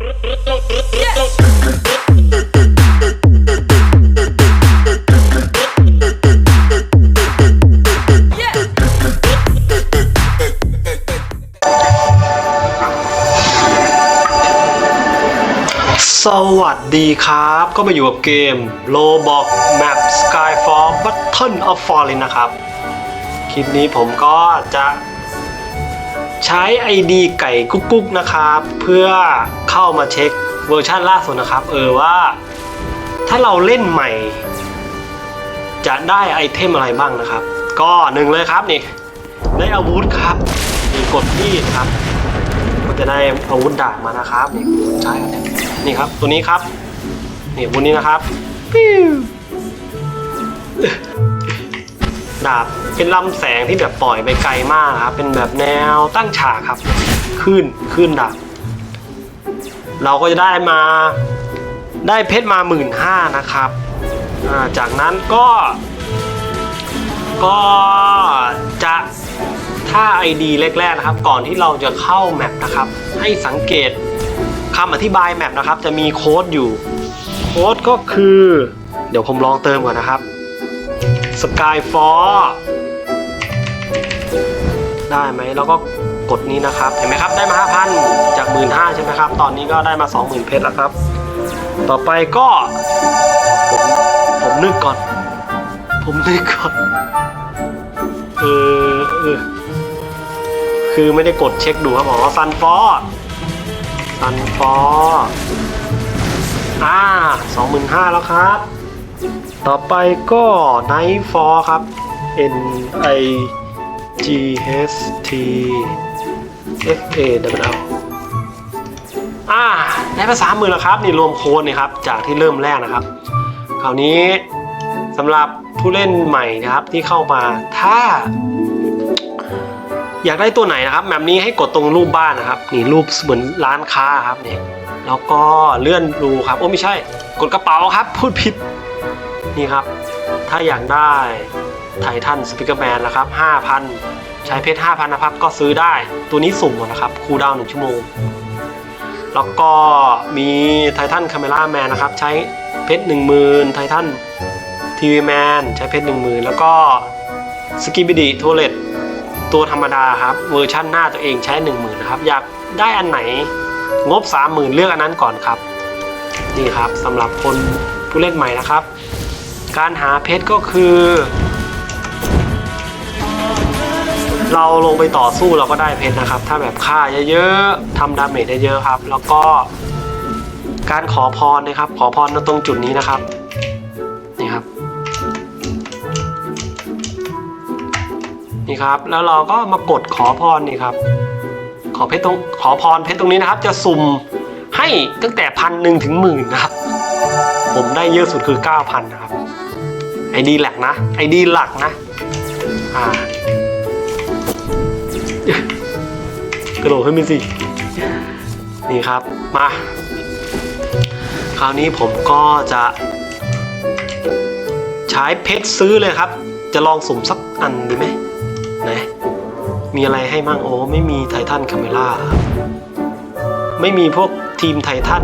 สวัสดีครับ ก็มาอยู่กับเกม Roblox Map Skyfall Battle of Fallen นะครับ คลิปนี้ผมก็จะ ใช้ ID ไก่กุ๊กกุ๊กนะครับ เพื่อเข้ามาเช็คเวอร์ชันล่าสุดนะครับ เออว่า ถ้าเราเล่นใหม่ จะได้ไอเทมอะไรบ้างนะครับ ก็หนึ่งเลยครับนี่ได้อาวุธครับนี่กดที่ครับ ก็จะได้อาวุธดาบมานะครับนี่ใช่ครับนี่ครับตัวนี้ครับนี่วุธนี้นะครับปิ้ว ดาบเป็นลำแสงที่แบบปล่อยไปไกลมากครับเป็นแบบแนวตั้งฉากครับขึ้นขึ้นดาบ เราก็จะได้มาได้เพชรมาหมื่นห้านะครับาจากนั้นก็ ก็จะถ้า ID แรกๆนะครับ ก่อนที่เราจะเข้าแมปนะครับ ให้สังเกตคำอธิบายแมปนะครับ จะมีโค้ดอยู่ โค้ดก็คือ เดี๋ยวผมลองเติมก่อนนะครับ Skyfall ได้ไหมแล้วก็กดนี้นะครับ เห็นไหมครับได้มา 5,000 จาก 15,000 ใช่ไหมครับ ตอนนี้ก็ได้มา 20,000 เพชรแล้วครับ ต่อไปก็ผมผมนึกก่อน ผมนึกก่อน เออเออคือไม่ได้กดเช็คดูครับบอกว่าซันฟอร์ซันฟอร์อ่าสองหมื่นห้าแล้วครับ ต่อไปก็ไนท์ฟอร์ครับ N I G H T F A W L อ่าได้ภาษาหมื่นแล้วครับ นี่รวมโค้ดนี่ครับ จากที่เริ่มแรกนะครับ คราวนี้สำหรับผู้เล่นใหม่นะครับที่เข้ามาถ้า อยากได้ตัวไหนนะครับแบบนี้ให้กดตรงรูปบ้านนะครับ นี่รูปเหมือนร้านค้าครับนี่แล้วก็เลื่อนดูครับ โอ้ไม่ใช่ กดกระเป๋าครับ พูดผิด นี่ครับ ถ้าอยากได้ไททันสปิเกอร์แมนนะครับ 5,000 ใช้เพชร 5,000 นะครับ ก็ซื้อได้ตัวนี้สุ่มนะครับคูลดาวน์1ชั่วโมง แล้วก็มีไททันคาเมล่าแมนนะครับ ใช้เพชร 10,000 ไททันทีวีแมนใช้เพชร 10,000 แล้วก็สกิบิดีโทเลตตัวธรรมดาครับ เวอร์ชั่นหน้าตัวเองใช้ 1 0,000 นะครับ อยากได้อันไหนงบ 30,000 เลือกอันนั้นก่อนครับ นี่ครับสำหรับคนผู้เล่นใหม่นะครับ การหาเพชรก็คือ เราลงไปต่อสู้เราก็ได้เพชรนะครับ ถ้าแบบฆ่าเยอะๆทำดาเมจได้เยอะครับ แล้วก็ การขอพรนะครับ ขอพรตรงจุดนี้นะครับนี่ครับ นี่ครับ แล้วเราก็มากดขอพรนี่ครับ ขอเพชรตรงขอพรเพชรตรงนี้นะครับ จะสุ่มให้ตั้งแต่พันหนึ่งถึงหมื่นนะครับ ผมได้เยอะสุดคือ 9,000 นะครับ ไอดีหลักนะ ไอดีหลักนะ อ่ากระโดดขึ้นไปสิ นี่ครับ มา คราวนี้ผมก็จะ ใช้เพชรซื้อเลยครับ จะลองสุ่มสักอันดีไหมไหนมีอะไรให้มั่งโอ้ไม่มีไททันคาเมล่าไม่มีพวกทีมไททัน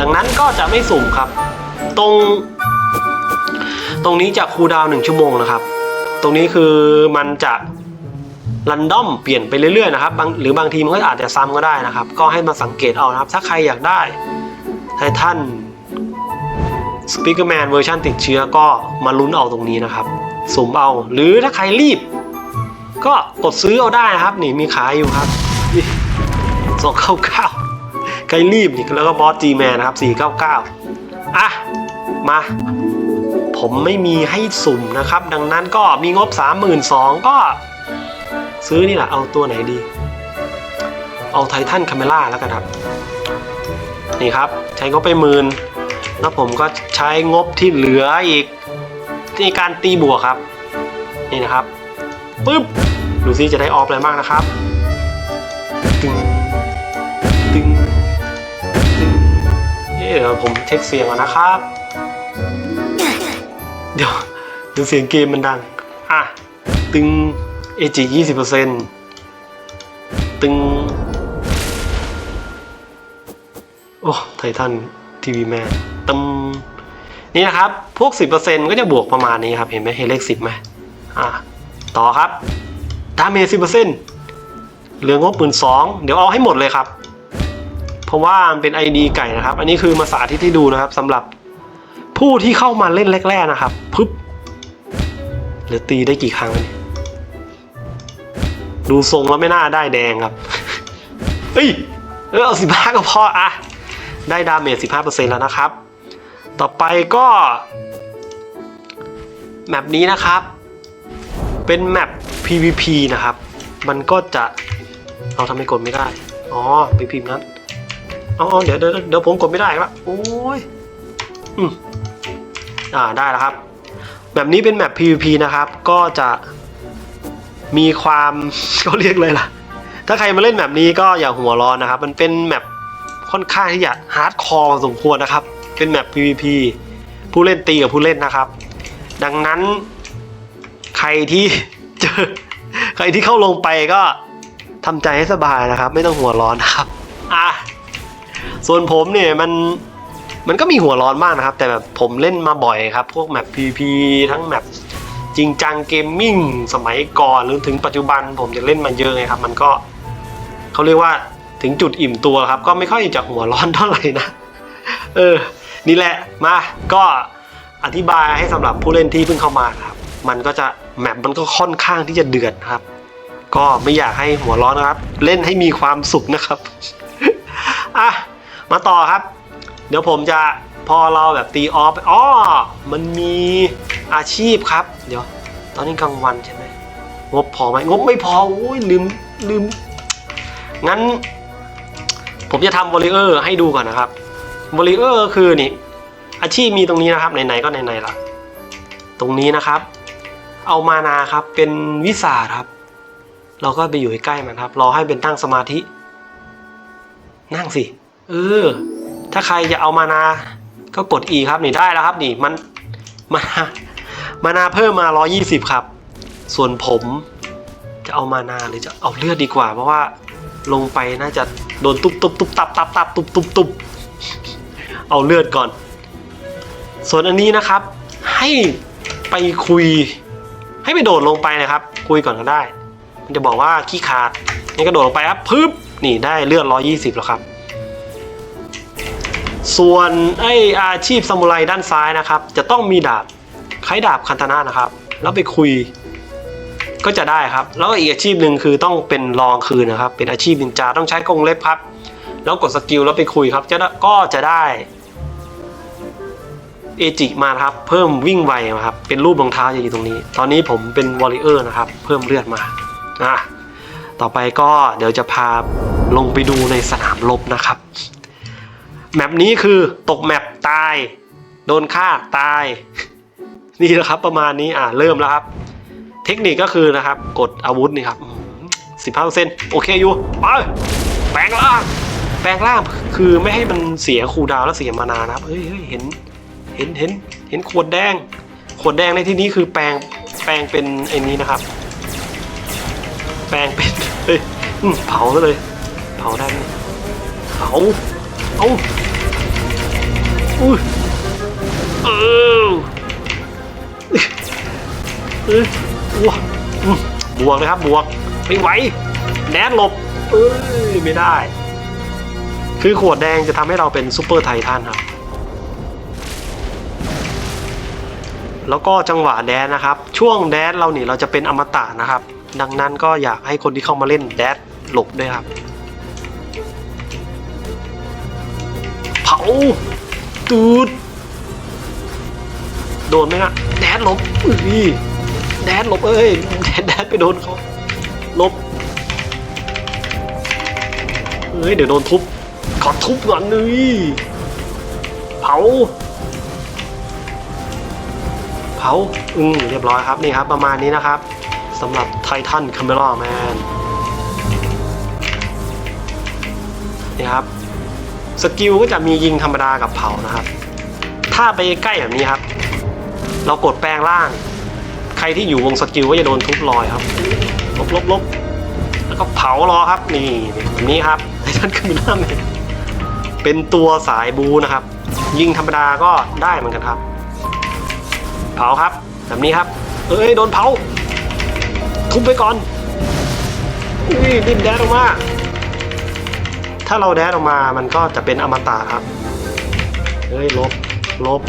ดังนั้นก็จะไม่สุ่มครับ ตรง ตรงนี้จะคูลดาวน์หนึ่งชั่วโมงนะครับ ตรงนี้คือมันจะรันดอมเปลี่ยนไปเรื่อยๆนะครับบางหรือบางทีมันก็อาจจะซ้ำก็ได้นะครับ ก็ให้มาสังเกตเอานะครับ ถ้าใครอยากได้ไททันสปีกเกอร์แมนเวอร์ชันติดเชื้อก็มาลุ้นเอาตรงนี้นะครับสุ่มเอาหรือถ้าใครรีบ ก็กดซื้อเอาได้นะครับ นี่มีขายอยู่ครับสองเก้าเก้าใครรีบนี่แล้วก็บอสจีแมนนะครับสี่เก้าเก้าอะ มา ผมไม่มีให้สุ่มนะครับ ดังนั้นก็มีงบสามหมื่นสองก็ ซื้อนี่แหละเอาตัวไหนดี เอาไททันคาเมล่าแล้วกันครับ นี่ครับใช้งบไปหมื่นแล้วผมก็ใช้งบที่เหลืออีกในการตีบวกครับ นี่นะครับปึ๊บดูซิจะได้ออฟอะไรบ้างนะครับตึงตึงตึงเอ๊ะเดี๋ยวผมเช็คเสียงก่อนนะครับ เดี๋ยวดูเสียงเกมมันดัง อะ ตึง AG 20%ตึง โอ้ไททันทีวีแมนตึมนี่นะครับ พวก 10%ก็จะบวกประมาณนี้ครับ เห็นไหมเห็นเลข 10ไหมอ่าต่อครับดาเมจ10%เหลืองบหมื่นสองเดี๋ยวเอาให้หมดเลยครับ เพราะว่ามันเป็น ID ไก่นะครับ อันนี้คือมาสาธิตที่ดูนะครับสำหรับ ผู้ที่เข้ามาเล่นแรก ๆนะครับปึ๊บเหลือตีได้กี่ครั้งเนี่ยดูทรงแล้วไม่น่าได้แดงครับเฮ้ยเออเอาสิบห้าก็พออะได้ดาเมจสิบห้าเปอร์เซ็นต์แล้วนะครับ ต่อไปก็แมปนี้นะครับ เป็นแมป PVP นะครับ มันก็จะเอาทำไมกดไม่ได้ อ๋อไปพิมพ์นั้นเอาเอเดี๋ยวเดี๋ยวเดี๋ยวผมกดไม่ได้ครับโอ้ยอืม อ่าได้แล้วครับ แบบนี้เป็นแมป PVP นะครับ ก็จะมีความเขาเรียกเลยล่ะ ถ้าใครมาเล่นแบบนี้ก็อย่าหัวร้อนนะครับ มันเป็นแมปค่อนข้างที่จะฮาร์ดคอร์สมควรนะครับ เป็นแมป PVP ผู้เล่นตีกับผู้เล่นนะครับ ดังนั้นใครที่เจอใครที่เข้าลงไปก็ทำใจให้สบายนะครับ ไม่ต้องหัวร้อนนะครับ อะ ส่วนผมเนี่ยมัน มันก็มีหัวร้อนบ้างนะครับ แต่แบบผมเล่นมาบ่อยครับ พวกแมป PVP ทั้งแมปจริงจังเกมมิ่งสมัยก่อนหรือถึงปัจจุบันผมจะเล่นมาเยอะไงครับ มันก็เขาเรียกว่าถึงจุดอิ่มตัวครับ ก็ไม่ค่อยจะหัวร้อนเท่าไหร่นะ เออ นี่แหละมาก็อธิบายให้สำหรับผู้เล่นที่เพิ่งเข้ามาครับ มันก็จะแมปมันก็ค่อนข้างที่จะเดือดครับ ก็ไม่อยากให้หัวร้อนนะครับ เล่นให้มีความสุขนะครับอะมาต่อครับ เดี๋ยวผมจะพอเราแบบตีออฟอ๋อมันมีอาชีพครับ เดี๋ยว ตอนนี้กลางวันใช่ไหมงบพอไหมงบไม่พอโอ้ยลืมลืม งั้น ผมจะทำวอลเลเยอร์ให้ดูก่อนนะครับวอลเลเยอร์คือนี่ อาชีพมีตรงนี้นะครับไหนๆก็ไหนๆละตรงนี้นะครับ เอามานาครับเป็นวิสาครับ เราก็ไปอยู่ใกล้มันครับ รอให้เป็นตั้งสมาธิ นั่งสิ เออ ถ้าใครจะเอามานา ก็กด E ครับนี่ได้แล้วครับนี่มันมานามานาเพิ่มมา 120 ครับ ส่วนผมจะเอามานาหรือจะเอาเลือดดีกว่า เพราะว่าลงไปน่าจะโดนตุบตุบตุบตับตับตับตุบตุบตุบเอาเลือดก่อน ส่วนอันนี้นะครับ ให้ไปคุย ให้ไปโดดลงไปนะครับ คุยก่อนก็ได้ มันจะบอกว่าขี้ขาดนี่กระโดดลงไปครับพึบนี่ได้เลือด 120 แล้วครับ ส่วนไออาชีพซามูไรด้านซ้ายนะครับ จะต้องมีดาบคล้ายดาบคันตนานะครับ แล้วไปคุยก็จะได้ครับ แล้วอีกอาชีพหนึ่งคือต้องเป็นรองคืนนะครับ เป็นอาชีพนินจาต้องใช้กงเล็บครับ แล้วกดสกิลแล้วไปคุยครับจะก็จะได้เอจิมาครับ เพิ่มวิ่งไวนะครับ เป็นรูปรองเท้าจะอยู่ตรงนี้ ตอนนี้ผมเป็นวอลเลเยอร์นะครับ เพิ่มเลือดมาอะต่อไปก็เดี๋ยวจะพาลงไปดูในสนามรบนะครับ แมปนี้คือตกแมปตาย โดนฆ่าตาย นี่นะครับประมาณนี้อ่าเริ่มแล้วครับ เทคนิคก็คือนะครับ กดอาวุธนี่ครับสิบห้าเปอร์เซ็นต์โอเคอยู่ไปแปลงร่างแปลงร่างคือไม่ให้มันเสียคูดาวและเสียมานานะครับเฮ้ยเห็นเห็นเห็นเห็นขวดแดง ขวดแดงในที่นี้คือแปลงแปลงเป็นไอ้นี้นะครับ แปลงเป็นเฮ้ยเผาเลย เผาได้ไหมเผาเอา อุ้ยเออเออว้าบวกเลยครับบวกไม่ไหวแดนหลบเอ้ยไม่ได้ คือขวดแดงจะทำให้เราเป็นซูเปอร์ไททันครับแล้วก็จังหวะแดนนะครับ ช่วงแดนเรานี่เราจะเป็นอมตะนะครับ ดังนั้นก็อยากให้คนที่เข้ามาเล่นแดนหลบด้วยครับ เผา ตูดโดนไหมนะแดดลบอุ้ยแดดลบเอ้ยแดดแดดไปโดนเขาลบเอ้ยเดี๋ยวโดนทุบขอทุบก่อนนี่เผาเผาอืมเรียบร้อยครับนี่ครับ ประมาณนี้นะครับสำหรับไททันคาเมล่าแมนนี่ครับ สกิลก็จะมียิงธรรมดากับเผานะครับ ถ้าไปใกล้แบบนี้ครับ เรากดแปลงร่าง ใครที่อยู่วงสกิลก็จะโดนทุบลอยครับ ลบลบลบแล้วก็เผารอครับ นี่แบบนี้ครับไททันคาเมล่าแมนเป็นตัวสายบูนะครับ ยิงธรรมดาก็ได้เหมือนกันครับ เผาครับ แบบนี้ครับ เอ้ยโดนเผา ทุบไปก่อนอุ้ยดิ้นแดดออกมา ถ้าเราแดดออกมามันก็จะเป็นอมตะครับ เฮ้ยลบ ลบ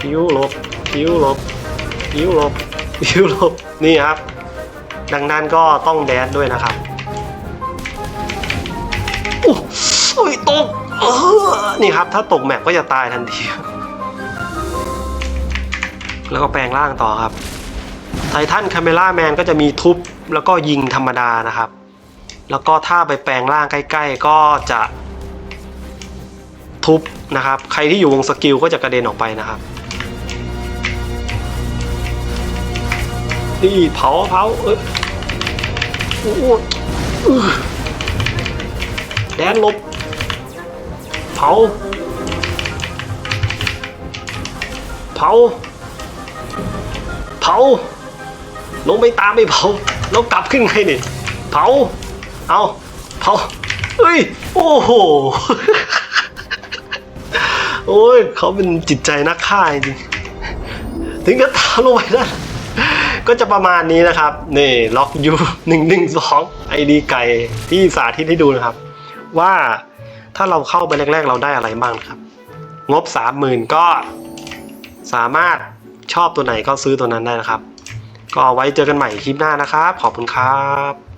คิ้วลบคิ้วลบคิ้วลบคิ้วลบ นี่ครับ ดังนั้นก็ต้องแดดด้วยนะครับโอ้ยตกนี่ครับ ถ้าตกแมปก็จะตายทันที แล้วก็แปลงร่างต่อครับ ไททันคาเมล่าแมนก็จะมีทุบแล้วก็ยิงธรรมดานะครับ แล้วก็ถ้าไปแปลงร่างใกล้ ๆ ก็จะทุบนะครับ ใครที่อยู่วงสกิลก็จะกระเด็นออกไปนะครับนี่เผาเผาเอยโอ้โหอื้อแดนลบ เผา เผา เผา ลงไปตามไปเผา แล้วกลับขึ้นไงนี่ เผา เอาเผาเอ้ย โอ้โห โอ้ย เขาเป็นจิตใจนักฆ่าจริง ถึงก็ตามลงไปนะก็จะประมาณนี้นะครับ นี่ล็อกยูหนึ่งหนึ่งสองไอดีไก่ที่สาธิตให้ดูนะครับ ว่าถ้าเราเข้าไปแรก ๆ เราได้อะไรบ้างครับ งบสามหมื่นก็สามารถชอบตัวไหนก็ซื้อตัวนั้นได้นะครับ ก็ไว้เจอกันใหม่คลิปหน้านะครับ ขอบคุณครับ